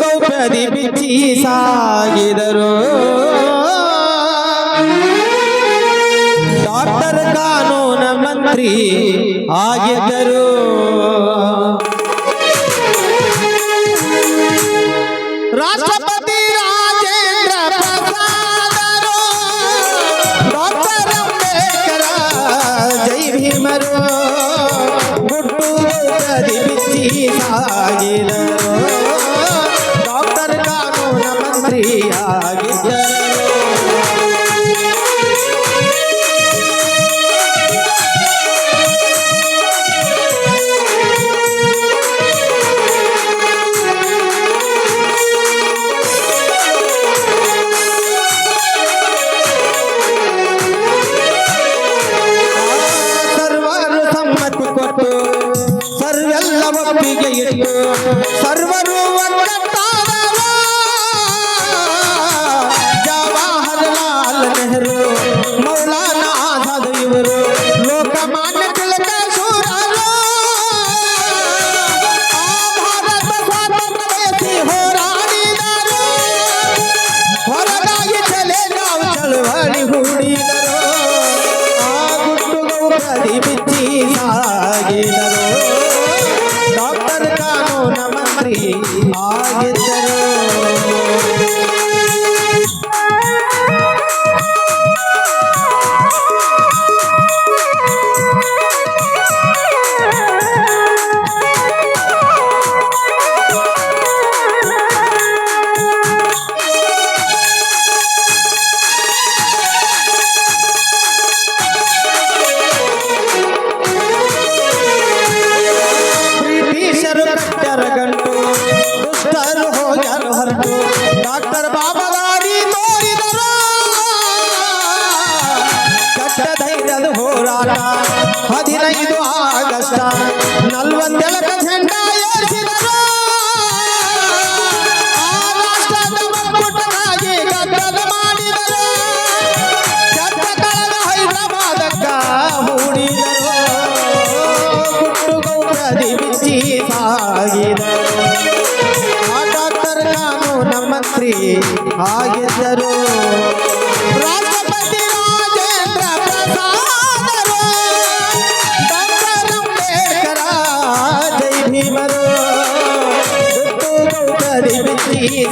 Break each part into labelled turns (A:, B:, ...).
A: ಗೌಪ್ಯದಿ ಬಿಚ್ಚಿ ಸಾಗಿದರು. ಡಾಕ್ಟರ್ ಕಾನೂನ ಮಂತ್ರಿ ಆಗಿದ್ದರು. ಒಪ್ಪಿಗೆ ಇಟ್ಟು ಸರ್ವರು ಒಗ್ಗಟ್ಟಾದರು. ಹದಿನೈದು ಆಗಸ್ಟ್ ನಲ್ವತ್ತೆಳಕ ಝಂಡ ಗೌರದಿ ಬಿಚ್ಚಿ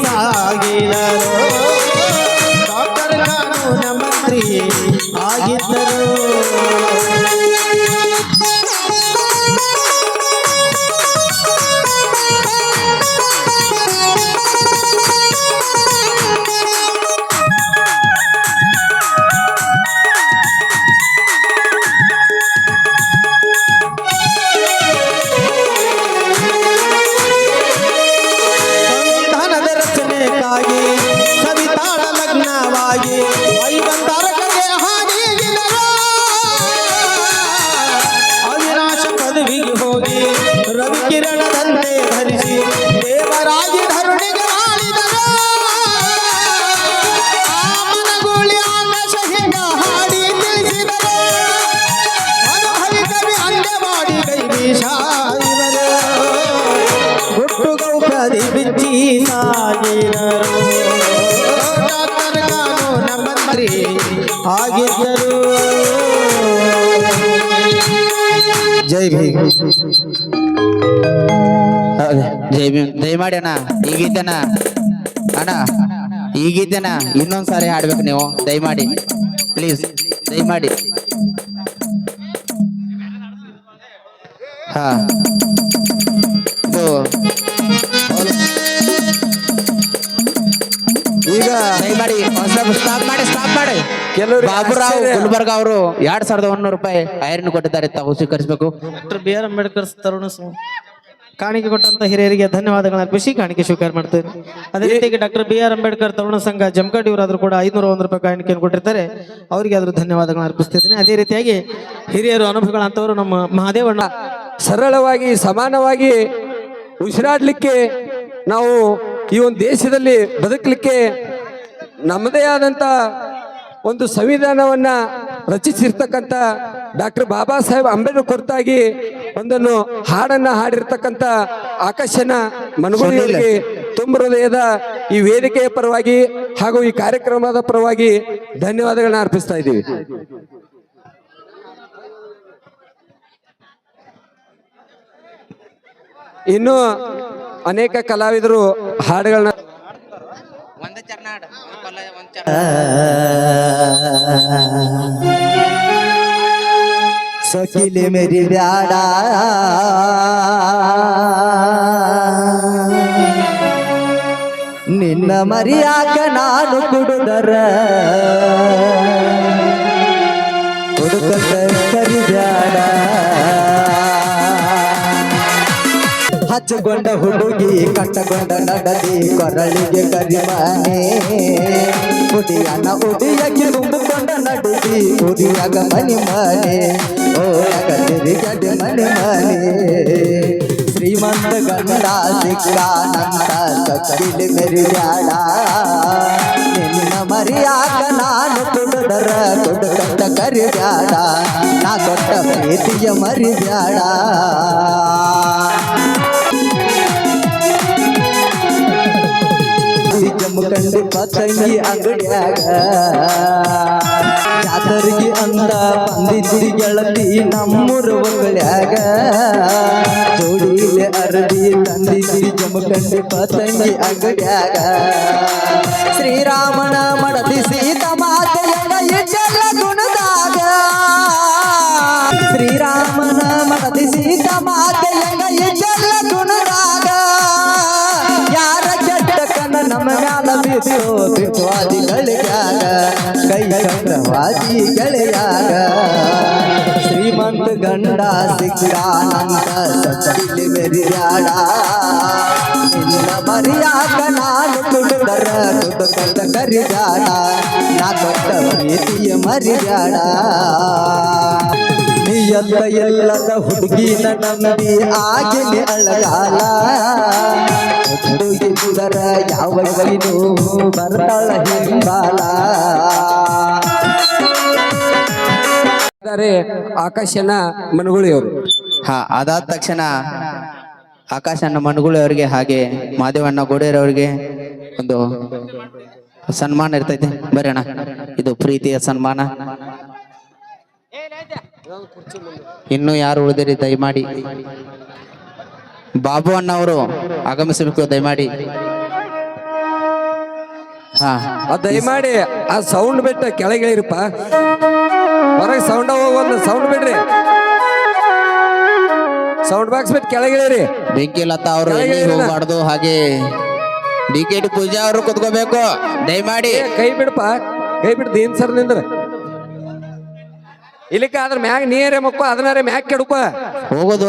A: ಆಗಿದ್ದರು ಜೈ ಭೀಮ್.
B: ಜೈ ಭೀಮ್ ದಯಮಾಡಿ ಅಣ್ಣ ಈಗಿದ್ದನ ಅಣ್ಣ ಈ ಗೀತೆನ ಸಾರಿ ಹಾಡ್ಬೇಕು ನೀವು. ದಯಮಾಡಿ ಪ್ಲೀಸ್ ದಯಮಾಡಿ ಹಾ.
C: ಈಗ
B: ದಯಮಾಡಿ ಸ್ಟಾಪ್ ಮಾಡಿ. ಮಾಡಿ.
C: ಕೆಲವರು
B: ಬಾಬುರಾವ್. ಗುಲ್ಬರ್ಗ ಅವರು ಎರಡ್ ಸಾವಿರದ ಒಂದೂರು ರೂಪಾಯಿ ಐರನ್ ಕೊಟ್ಟಿದ್ದಾರೆ ತಾವು ಸ್ವೀಕರಿಸಬೇಕು.
A: ಡಾಕ್ಟರ್ ಬಿ ಆರ್ ಅಂಬೇಡ್ಕರ್ ತರುಣ ಕಾಣಿಕೆ ಕೊಟ್ಟಂತ ಹಿರಿಯರಿಗೆ ಧನ್ಯವಾದಗಳನ್ನ ಅರ್ಪಿಸಿ ಕಾಣಿಕೆ ಸ್ವೀಕಾರ ಮಾಡ್ತೇನೆ. ಅದೇ ರೀತಿಯಾಗಿ ಡಾಕ್ಟರ್ ಬಿ ಆರ್ ಅಂಬೇಡ್ಕರ್ ತರುಣ ಸಂಘ ಜಮಖಂಡಿ ಇವರಾದ್ರೂ ಕೂಡ ಐನೂರ ಒಂದು ರೂಪಾಯಿ ಕಾಣಿಕೆಯನ್ನು ಕೊಟ್ಟಿರ್ತಾರೆ. ಅವರಿಗೆ ಆದ್ರೂ ಧನ್ಯವಾದಗಳನ್ನ ಅರ್ಪಿಸ್ತಿದ್ದೀನಿ. ಅದೇ ರೀತಿಯಾಗಿ ಹಿರಿಯರು ಅನುಭವಗಳಂತವರು ನಮ್ಮ ಮಹಾದೇವಣ್ಣ.
C: ಸರಳವಾಗಿ ಸಮಾನವಾಗಿ ಉಸಿರಾಡ್ಲಿಕ್ಕೆ ನಾವು ಈ ಒಂದು ದೇಶದಲ್ಲಿ ಬದುಕಲಿಕ್ಕೆ ನಮ್ಮದೇ ಆದಂಥ ಒಂದು ಸಂವಿಧಾನವನ್ನ ರಚಿಸಿರ್ತಕ್ಕಂಥ ಡಾಕ್ಟರ್ ಬಾಬಾ ಸಾಹೇಬ್ ಅಂಬೇಡ್ಕರ್ ಕುರಿತಾಗಿ ಒಂದನ್ನು ಹಾಡನ್ನ ಹಾಡಿರ್ತಕ್ಕಂಥ ಆಕಾಶನ ಮನಗುಳಿಯವರಿಗೆ ತುಂಬ ಹೃದಯದ ಈ ವೇದಿಕೆಯ ಪರವಾಗಿ ಹಾಗೂ ಈ ಕಾರ್ಯಕ್ರಮದ ಪರವಾಗಿ ಧನ್ಯವಾದಗಳನ್ನ ಅರ್ಪಿಸ್ತಾ ಇದ್ದೀವಿ. ಇನ್ನು ಅನೇಕ ಕಲಾವಿದರು ಹಾಡುಗಳನ್ನ
B: ಒಂದ ಚರ್ನಾಡ ಹಾಡು ಒಂದ್
D: ಸಕಿಲೆ ಮೇರಿ ಬ್ಯಾಡ. ನಿನ್ನ ಮರಿಯಾಕ ನಾನು ಕುಡುದರ. ಕುಡುಕಂತ ಹಚ್ಚಗೊಂಡ ಹುಡುಗಿ ಕಟ್ಟಗೊಂಡ ನಡದಿ ಕೊರಳಿಗೆ ಕರಿಮಾನೆ ಉಡಿಯನ ಉಡಿಯಕ್ಕೆ ತುಂಬಿಕೊಂಡ ನಡುಗಿ ಉರಿಯಾಗ ಮನಿ ಮನೆ ಓಯಾಗ ತಿರುಗಡೆ ಮನೆ ಮನೆ ಶ್ರೀಮಂತ ಗಂಡ ಸಿಕ್ಕಾನಂತ ಸಕ್ಕಿಲಿ ಮೆರಿಬ್ಯಾಡ ನಿನ್ನ ಮರಿಯಾಕ ನಾನು ಕುಡುದರ ಕುಡುಕಂತ ಕರಿಬ್ಯಾಡ ನಾ ಕೊಟ್ಟ ಪ್ರೀತಿಯ ಮರಿಬ್ಯಾಡ ಜಮ್ಮಕಂಡಿ ಪತಂಗಿ ಅಂಗಡಿಯಾಗ. ಜಾತರಿಗೆ ಅಂದ ಬಂದಿದ್ದಿ ಗೆಳತಿ ನಮ್ಮೂರ ಒಗಳಾಗ ಜೋಡಿಲೆ ಅರಬಿ ತಂದಿದ್ದಿ ಜಮಕಂಡಿ ಪತಂಗಿ ಅಂಗಡಿಯಾಗ. ಶ್ರೀರಾಮನ ಮಡದಿ ಸೀತಾ ಮಾತೆಯನ ಇಟ್ಟೆಲ್ಲ ಗುಣದಾಗ ಶ್ರೀರಾಮನ ಮಡದಿ ಸೀತಾ ಮಾತೆಯನ ಇಟ್ಟೆಲ್ಲ ಗುಣದಾಗ ಯಾರ ಕೆಟ್ಟಕನ ನಮ್ಮ ಮ್ಯಾಲ ಬಿತ್ತು ಬಿಟ್ಟವಾದಿ ಗಳಿಗ್ಯಾಗ ಕೈ ಕಂಡವಾದಿ ಗೆಳೆಯಾಗ ಶ್ರೀಮಂತ ಗಂಡ ಸಿಕ್ಕಾನಂತ ಸಚ್ಚಿಲಿ ಮೆರಿಯಾಡ ನಿನ್ನ ಮರಿಯಾಕ ನಾನು ತುಡುದರ ಕುಡುಕಂತ ಕರಿದಾಡ ನಾ ಕೊಟ್ಟ ಪ್ರೀತಿಯ ಮರಿಯಾಡ ನೀಯಲ್ಲ ಎಲ್ಲದ ಹುಡುಗಿನ ನಂಬಿ ಆಗಿನ ಅಳಗಾಲ. ಹುಡುಗಿದರ ಯಾವ ಬೈನು ಬರ್ತಾಳ ಹಿಂಬಾಲ.
C: ಆಕಾಶನ ಮನಗುಳಿಯವರು.
B: ಹಾ ಅದಾದ ತಕ್ಷಣ ಆಕಾಶನ ಮಣಗುಳಿ ಅವರಿಗೆ ಹಾಗೆ ಮಾದೇವಣ್ಣ ಗೋಡೇರ್ ಅವರಿಗೆ ಒಂದು ಸನ್ಮಾನ ಇರ್ತೈತೆ. ಬರೋಣ ಇದು ಪ್ರೀತಿಯ ಸನ್ಮಾನ. ಇನ್ನು ಯಾರು ಉಳಿದಿರಿ ದಯಮಾಡಿ. ಬಾಬು ಅಣ್ಣ ಅವರು ಆಗಮಿಸಬೇಕು ದಯಮಾಡಿ. ಹಾ.
C: ಆ ದಯಮಾಡಿ ಆ ಸೌಂಡ್ ಬಿಟ್ಟ ಕೆಳಗೆ ಇರಪ್ಪ. ಹೊರಗೆ ಸೌಂಡ್ ಹೋಗೋದು ಸೌಂಡ್ ಬಿಡ್ರಿ. ಸೌಂಡ್ ಬಾಕ್ಸ್ ಬಿಟ್ಟು ಕೆಳಗಿಳಿರಿ
B: ಬೆಂಕಿ ಲತಾ ಅವರು ಎಲ್ಲಿ ಹೋಗ್ಬಾರ್ದು ಹಾಗೆ. ಡಿ ಕೆ ಟಿ ಪೂಜಾ ಅವರು ಕುತ್ಕೋಬೇಕು ದಯಮಾಡಿ.
C: ಕೈ ಬಿಡಪ್ಪ. ಕೈ ಬಿಟ್ಟು ಏನ್ ಸರ್ ನಿಂದ್ರ. ಇಲ್ಲಿಕ ಅದ್ರ ಮ್ಯಾಗ ನೀರೇ ಮಕ್ಕ ಅದನ್ನಾರೆ ಮ್ಯಾಗ ಕೆಡಪ
B: ಹೋಗೋದು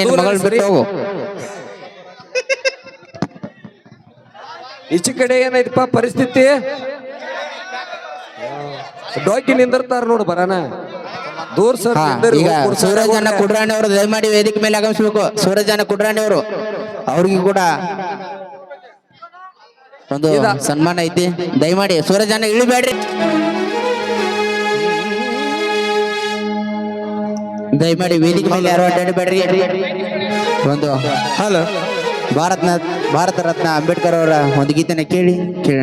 B: ನಿನ್ನ ಮಗಳು ಬಿಟ್ಟು ಹೋಗು
C: ಈಚೆ ಕಡೆ ಏನೈತಪ್ಪ ಪರಿಸ್ಥಿತಿ? ಡೋಕಿ ನಿಂದಿರ್ತಾರ ನೋಡು ಬರಾನ. ದೂರ ಸರ್
B: ಈಗ
C: ಹೋಗ್
B: ಸೂರಜನ. ಕುಡ್ರಾಣಿ ಅವರು ದಯಮಾಡಿ ವೇದಿಕೆ ಮೇಲೆ ಆಗಮಿಸಬೇಕು. ಸೂರಜನ ಕುಡ್ರಾಣಿ ಅವರು ಅವ್ರಿಗೆ ಕೂಡ ಒಂದು ಸನ್ಮಾನ ಐತಿ. ದಯಮಾಡಿ ಸೂರಜನ ಇಳಿಬೇಡ್ರಿ. ದಯಮಾಡಿ ವೇದಿಕೆ ಮೇಲೆ ಯಾರು ಅಡ್ಡಾಡಬೇಡ್ರಿ ಒಂದು
C: ಹಲೋ
B: ಭಾರತ ಭಾರತ ರತ್ನ ಅಂಬೇಡ್ಕರ್ ಅವರ ಒಂದು ಗೀತೆನ ಕೇಳಿ ಕೇಳಿ